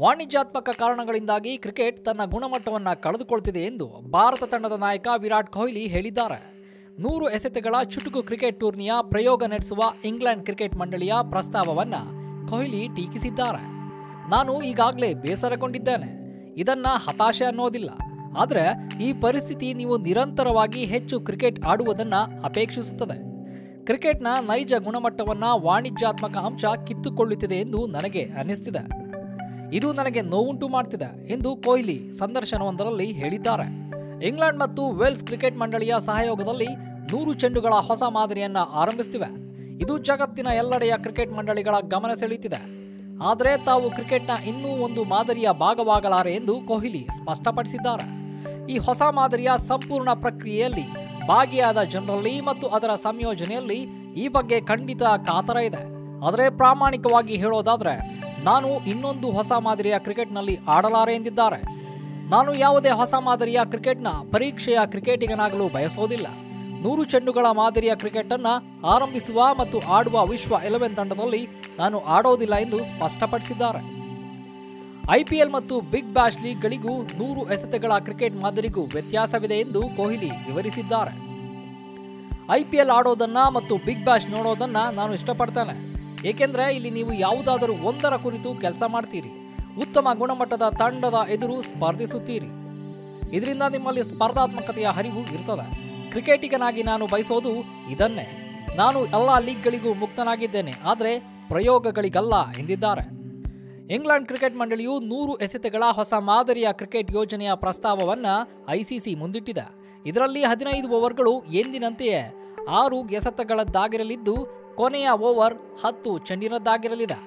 ವಾಣಿಜ್ಯಾತ್ಮಕ ಕಾರಣಗಳಿಂದಾಗಿ ಕ್ರಿಕೆಟ್ ತನ್ನ ಗುಣಮಟ್ಟವನ್ನು ಕಳೆದುಕೊಳ್ತಿದೆ ಎಂದು ಭಾರತ ತಂಡದ ನಾಯಕ ವಿರಾಟ್ ಕೊಹ್ಲಿ ಹೇಳಿದ್ದಾರೆ. ನೂರು ಎಸೆತಗಳ ಚುಟುಕು ಕ್ರಿಕೆಟ್ ಟೂರ್ನಿಯ ಪ್ರಯೋಗ ನಡೆಸುವ ಇಂಗ್ಲೆಂಡ್ ಕ್ರಿಕೆಟ್ ಮಂಡಳಿಯ ಪ್ರಸ್ತಾವವನ್ನು ಕೊಹ್ಲಿ ಟೀಕಿಸಿದ್ದಾರೆ. ನಾನು ಈಗಾಗಲೇ ಬೇಸರಗೊಂಡಿದ್ದೇನೆ. ಇದನ್ನ ಹತಾಶೆ ಅನ್ನೋದಿಲ್ಲ. ಆದರೆ ಈ ಪರಿಸ್ಥಿತಿ ನೀವು ನಿರಂತರವಾಗಿ ಹೆಚ್ಚು ಕ್ರಿಕೆಟ್ ಆಡುವುದನ್ನು ಅಪೇಕ್ಷಿಸುತ್ತದೆ. ಕ್ರಿಕೆಟ್ನ ನೈಜ ಗುಣಮಟ್ಟವನ್ನು ವಾಣಿಜ್ಯಾತ್ಮಕ ಅಂಶ ಕಿತ್ತುಕೊಳ್ಳುತ್ತಿದೆ ಎಂದು ನನಗೆ ಅನ್ನಿಸ್ತಿದೆ. ಇದು ನನಗೆ ನೋವುಂಟು ಮಾಡ್ತಿದೆ ಎಂದು ಕೊಹ್ಲಿ ಸಂದರ್ಶನವೊಂದರಲ್ಲಿ ಹೇಳಿದ್ದಾರೆ. ಇಂಗ್ಲೆಂಡ್ ಮತ್ತು ವೇಲ್ಸ್ ಕ್ರಿಕೆಟ್ ಮಂಡಳಿಯ ಸಹಯೋಗದಲ್ಲಿ ನೂರು ಚೆಂಡುಗಳ ಹೊಸ ಮಾದರಿಯನ್ನು ಆರಂಭಿಸುತ್ತಿವೆ ಇದು ಜಗತ್ತಿನ ಎಲ್ಲೆಡೆಯ ಕ್ರಿಕೆಟ್ ಮಂಡಳಿಗಳ ಗಮನ ಸೆಳೆಯುತ್ತಿದೆ. ಆದರೆ ತಾವು ಕ್ರಿಕೆಟ್ನ ಇನ್ನೂ ಒಂದು ಮಾದರಿಯ ಭಾಗವಾಗಲಾರೆ ಎಂದು ಕೊಹ್ಲಿ ಸ್ಪಷ್ಟಪಡಿಸಿದ್ದಾರೆ. ಈ ಹೊಸ ಮಾದರಿಯ ಸಂಪೂರ್ಣ ಪ್ರಕ್ರಿಯೆಯಲ್ಲಿ ಭಾಗಿಯಾದ ಜನರಲ್ಲಿ ಮತ್ತು ಅದರ ಸಂಯೋಜನೆಯಲ್ಲಿ ಈ ಬಗ್ಗೆ ಖಂಡಿತ ಕಾತರ ಇದೆ. ಆದರೆ ಪ್ರಾಮಾಣಿಕವಾಗಿ ಹೇಳೋದಾದ್ರೆ ನಾನು ಇನ್ನೊಂದು ಹೊಸ ಮಾದರಿಯ ಕ್ರಿಕೆಟ್ನಲ್ಲಿ ಆಡಲಾರೆ ಎಂದಿದ್ದಾರೆ. ನಾನು ಯಾವುದೇ ಹೊಸ ಮಾದರಿಯ ಕ್ರಿಕೆಟ್ನ ಪರೀಕ್ಷೆಯ ಕ್ರಿಕೆಟಿಗನಾಗಲು ಬಯಸೋದಿಲ್ಲ. ನೂರು ಚೆಂಡುಗಳ ಮಾದರಿಯ ಕ್ರಿಕೆಟ್ ಅನ್ನ ಆರಂಭಿಸುವ ಮತ್ತು ಆಡುವ ವಿಶ್ವ ಎಲೆವೆನ್ ತಂಡದಲ್ಲಿ ನಾನು ಆಡೋದಿಲ್ಲ ಎಂದು ಸ್ಪಷ್ಟಪಡಿಸಿದ್ದಾರೆ. ಐಪಿಎಲ್ ಮತ್ತು ಬಿಗ್ ಬ್ಯಾಶ್ ಲೀಗ್ಗಳಿಗೂ ನೂರು ಎಸೆತಗಳ ಕ್ರಿಕೆಟ್ ಮಾದರಿಗೂ ವ್ಯತ್ಯಾಸವಿದೆ ಎಂದು ಕೊಹ್ಲಿ ವಿವರಿಸಿದ್ದಾರೆ. ಐಪಿಎಲ್ ಆಡೋದನ್ನ ಮತ್ತು ಬಿಗ್ ಬ್ಯಾಶ್ ನೋಡೋದನ್ನ ನಾನು ಇಷ್ಟಪಡ್ತೇನೆ. ಏಕೆಂದರೆ ಇಲ್ಲಿ ನೀವು ಯಾವುದಾದರೂ ಒಂದರ ಕುರಿತು ಕೆಲಸ ಮಾಡ್ತೀರಿ. ಉತ್ತಮ ಗುಣಮಟ್ಟದ ತಂಡದ ಎದುರು ಸ್ಪರ್ಧಿಸುತ್ತೀರಿ. ಇದರಿಂದ ನಿಮ್ಮಲ್ಲಿ ಸ್ಪರ್ಧಾತ್ಮಕತೆಯ ಹರಿವು ಇರ್ತದೆ. ಕ್ರಿಕೆಟಿಗನಾಗಿ ನಾನು ಬಯಸೋದು ಇದನ್ನೇ. ನಾನು ಎಲ್ಲ ಲೀಗ್ಗಳಿಗೂ ಮುಕ್ತನಾಗಿದ್ದೇನೆ, ಆದರೆ ಪ್ರಯೋಗಗಳಿಗಲ್ಲ ಎಂದಿದ್ದಾರೆ. ಇಂಗ್ಲೆಂಡ್ ಕ್ರಿಕೆಟ್ ಮಂಡಳಿಯು ನೂರು ಎಸೆತಗಳ ಹೊಸ ಮಾದರಿಯ ಕ್ರಿಕೆಟ್ ಯೋಜನೆಯ ಪ್ರಸ್ತಾವವನ್ನು ಐಸಿಸಿ ಮುಂದಿಟ್ಟಿದೆ. ಇದರಲ್ಲಿ ಹದಿನೈದು ಓವರ್ಗಳು ಎಂದಿನಂತೆಯೇ ಆರು ಎಸೆತಗಳದ್ದಾಗಿರಲಿದ್ದು ಕೊನೆಯ ಓವರ್ ಹತ್ತು ಚೆಂಡಿನದ್ದಾಗಿರಲಿದೆ.